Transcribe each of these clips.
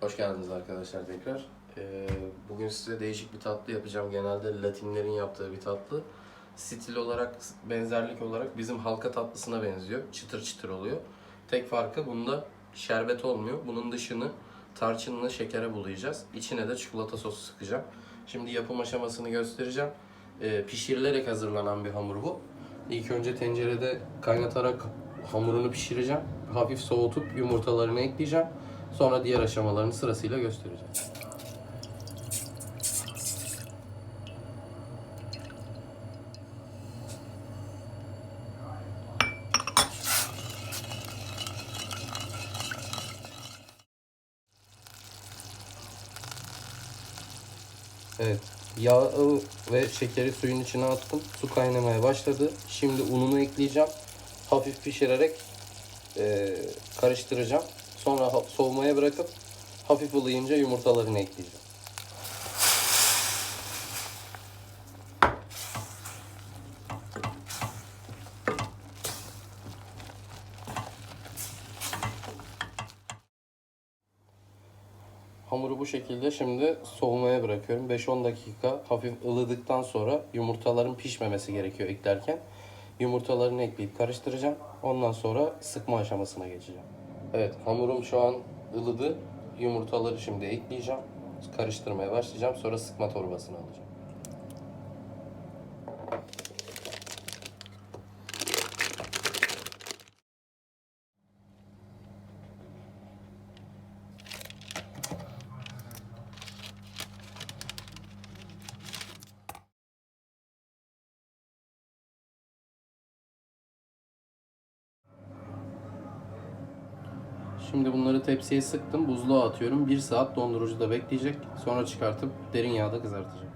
Hoş geldiniz arkadaşlar tekrar. Ee, bugün size değişik bir tatlı yapacağım. Genelde Latinlerin yaptığı bir tatlı. Stil olarak, benzerlik olarak bizim halka tatlısına benziyor. Çıtır çıtır oluyor. Tek farkı bunda şerbet olmuyor. Bunun dışını tarçınla şekere bulayacağız. İçine de çikolata sosu sıkacağım. Şimdi yapım aşamasını göstereceğim. Ee, pişirilerek hazırlanan bir hamur bu. İlk önce tencerede kaynatarak hamurunu pişireceğim. Hafif soğutup yumurtalarını ekleyeceğim. Sonra diğer aşamalarını sırasıyla göstereceğim. Evet. Yağı ve şekeri suyun içine attım. Su kaynamaya başladı. Şimdi ununu ekleyeceğim. Hafif pişirerek e, karıştıracağım. Sonra soğumaya bırakıp hafif ılıyınca yumurtalarını ekleyeceğim. Hamuru bu şekilde şimdi soğumaya bırakıyorum. 5-10 dakika hafif ılıdıktan sonra yumurtaların pişmemesi gerekiyor eklerken. Yumurtalarını ekleyip karıştıracağım. Ondan sonra sıkma aşamasına geçeceğim. Evet hamurum şu an ılıdı. Yumurtaları şimdi ekleyeceğim. Karıştırmaya başlayacağım. Sonra sıkma torbasına alacağım. Şimdi bunları tepsiye sıktım. Buzluğa atıyorum. 1 saat dondurucuda bekleyecek. Sonra çıkartıp derin yağda kızartacağım.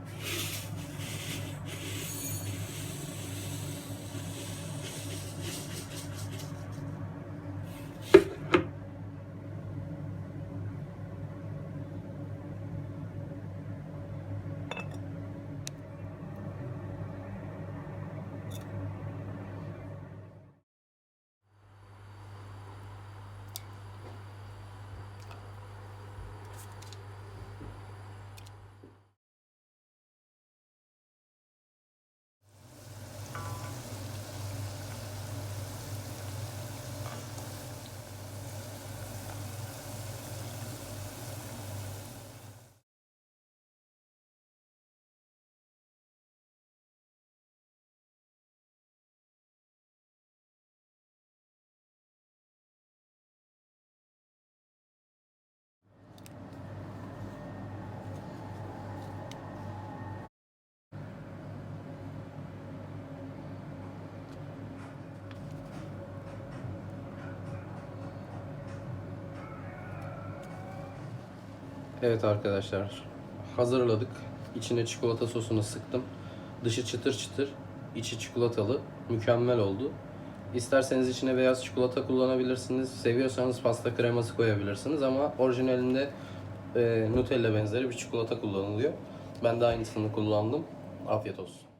Evet arkadaşlar hazırladık. İçine çikolata sosunu sıktım. Dışı çıtır çıtır, içi çikolatalı. Mükemmel oldu. İsterseniz içine beyaz çikolata kullanabilirsiniz. Seviyorsanız pasta kreması koyabilirsiniz ama orijinalinde e, Nutella benzeri bir çikolata kullanılıyor. Ben de aynısını kullandım. Afiyet olsun.